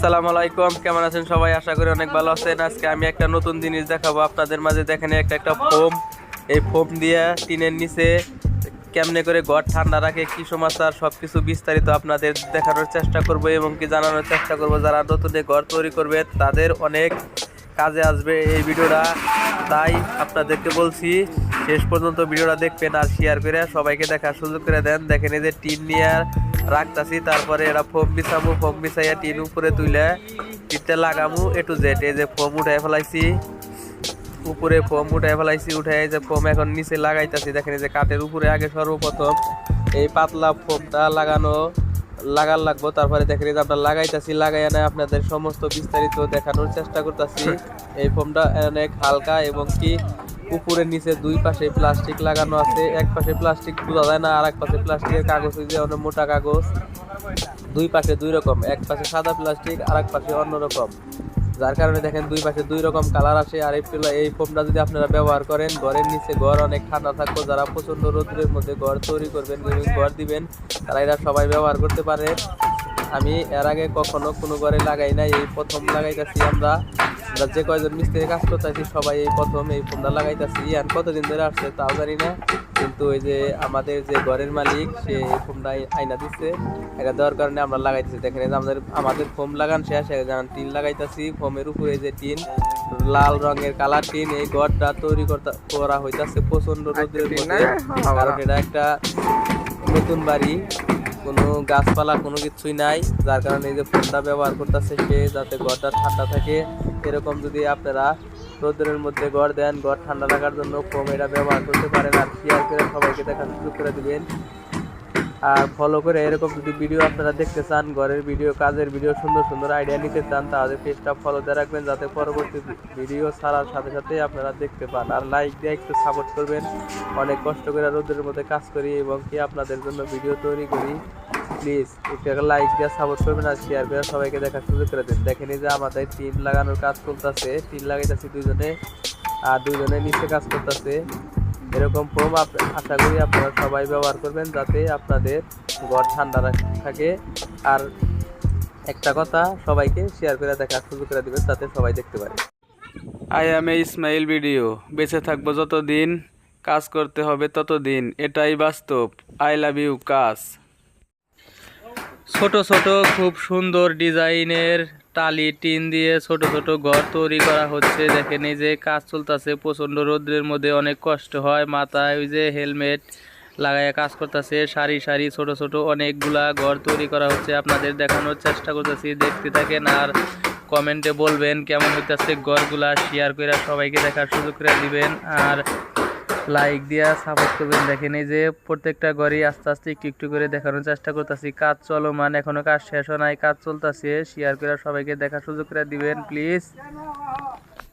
আসসালামু আলাইকুম, কেমন আছেন সবাই? আশা করি অনেক ভালো আছেন। আজকে আমি একটা নতুন জিনিস দেখাবো আপনাদের মাঝে। দেখেন, একটা একটা ফোম। এই ফোম দিয়ে টিনের নিচে কেমনে করে ঘর ঠান্ডা রাখে, কি সমাচার সব কিছু বিস্তারিত আপনাদের দেখানোর চেষ্টা করব এবং কি জানানোর চেষ্টা করব। যারা নতুন ঘর তৈরি করবে, তাদের অনেক কাজে আসবে এই ভিডিওটা। তাই আপনাদেরকে বলছি শেষ পর্যন্ত ভিডিওটা দেখবেন আর শেয়ার করে সবাইকে দেখার সুযোগ করে দেন। দেখেন এই যে টিন নিয়ে রাখতাছি তারপরে এরা ফোম বিছামু ফোম বিছাইয়া টিন উপরে তুলে টিনটা লাগামু এ টু জেড এই যে ফোম উঠাই ফেলাইছি উপরে ফোম উঠাই ফেলাইছি উঠাই এই যে ফোম এখন নিচে লাগাইতাছি। দেখেন এই যে কাঠের উপরে আগে সর্বপ্রথম এই পাতলা ফোমটা লাগানো লাগার লাগবো। তারপরে দেখেন এই যে আমরা লাগাইতাছি লাগাইয়া না আপনাদের সমস্ত বিস্তারিত দেখানোর চেষ্টা করতেছি। এই ফোমটা অনেক হালকা এবং কি উপরের নিচে দুই পাশে প্লাস্টিক লাগানো আছে, এক পাশে প্লাস্টিক বোঝা যায় না আর এক পাশে প্লাস্টিকের কাগজ যে অনেক মোটা কাগজ। দুই পাশে দুই রকম, এক পাশে সাদা প্লাস্টিক আর এক পাশে অন্যরকম যার কারণে দেখেন দুই পাশে দুই রকম কালার আসে, আর এই এই ফোমটা যদি আপনারা ব্যবহার করেন, ঘরের নিচে ঘর অনেক ঠান্ডা থাকব, যারা প্রচণ্ড রোদ্রের মধ্যে ঘর তৈরি করবেন ঘর দিবেন, তারা এরা সবাই ব্যবহার করতে পারে। আমি এর আগে কখনো কোনো ঘরে লাগাই নাই এই প্রথম লাগাইতেছি আমরা। আমরা যে কয়জন মিস্ত্রি কাজ করতেছি সবাই এই প্রথম এই ফোনটা লাগাইতেছি। আর কতদিন ধরে আসছে তাও জানি না কিন্তু ওই যে আমাদের যে ঘরের মালিক সে এই ফোনটা আইনা দিচ্ছে এটা দেওয়ার কারণে আমরা লাগাইতেছি। দেখেন আমাদের আমাদের ফোম লাগান শেষ যেমন টিন লাগাইতেছি ফোমের উপরে যে টিন লাল রঙের কালার টিন এই ঘরটা তৈরি করতে করা হইতাছে প্রচণ্ড রোদের মধ্যে। কারণ এটা একটা নতুন বাড়ি। কোনো গাছপালা কোনো কিছুই নাই, যার কারণে এই যে ফোনটা ব্যবহার করতেছে সে যাতে ঘরটা ঠান্ডা থাকে। এরকম যদি আপনারা রোদ্রের মধ্যে ঘর দেন, ঘর ঠান্ডা রাখার জন্য ফোম এটা ব্যবহার করতে পারেন আর শেয়ার করে সবাইকে দেখা সুযোগ করে দিবেন। আর ফলো করে এরকম যদি ভিডিও আপনারা দেখতে চান, ঘরের ভিডিও কাজের ভিডিও সুন্দর সুন্দর আইডিয়া নিতে চান, তাহলে পেজটা ফলো দিয়ে রাখবেন, যাতে পরবর্তী ভিডিও ছাড়ার সাথে সাথে আপনারা দেখতে পান। আর লাইক দিয়ে একটু সাপোর্ট করবেন। অনেক কষ্ট করে রোদের মধ্যে কাজ করি এবং কি আপনাদের জন্য ভিডিও তৈরি করি। প্লিজ একটু একটা লাইক দিয়ে সাপোর্ট করবেন আর শেয়ার করে সবাইকে দেখার সুযোগ করে দিন। দেখেন যে আমাদের টিন লাগানোর কাজ চলতেছে। টিন লাগাইতেছি দুজনে আর দুজনে নিচে কাজ করতেছে। এরকম ফোম আশা করি আপনারা সবাই ব্যবহার করবেন যাতে আপনাদের ঘর ঠান্ডা থাকে। আর একটা কথা সবাইকে শেয়ার করে দেখার সুযোগ করে দিবেন যাতে সবাই দেখতে পারে। I am a Ismail video বেঁচে থাকব যতদিন কাজ করতে হবে ততদিন। এটাই বাস্তব। আই লাভ ইউ কাজ। ছোট ছোট খুব সুন্দর ডিজাইনের টালি, টিন দিয়ে ছোট ছোট ঘর তৈরি করা হচ্ছে। দেখেন এই যে কাজ চলতেছে প্রচণ্ড রোদ্রের মধ্যে অনেক কষ্ট হয়। মাথায় ওই যে হেলমেট লাগাইয়া কাজ করতেছে, সারি সারি ছোট ছোট অনেকগুলা ঘর তৈরি করা হচ্ছে। আপনাদের দেখানোর চেষ্টা করতেছি, দেখতে থাকেন আর কমেন্টে বলবেন কেমন হইতেছে ঘরগুলা। শেয়ার করে সবাইকে দেখার সুযোগ করে দিবেন। আর লাইক দিয়া সাপোর্ট করবেন। দেখেন এই যে প্রত্যেকটা ঘরই আস্তে আস্তে একটু একটু করে দেখানোর চেষ্টা করতেছি। কাজ চলমান এখনও কাজ শেষ হয় নাই, কাজ চলতেছে। শেয়ার করে সবাইকে দেখার সুযোগ করে দিবেন প্লিজ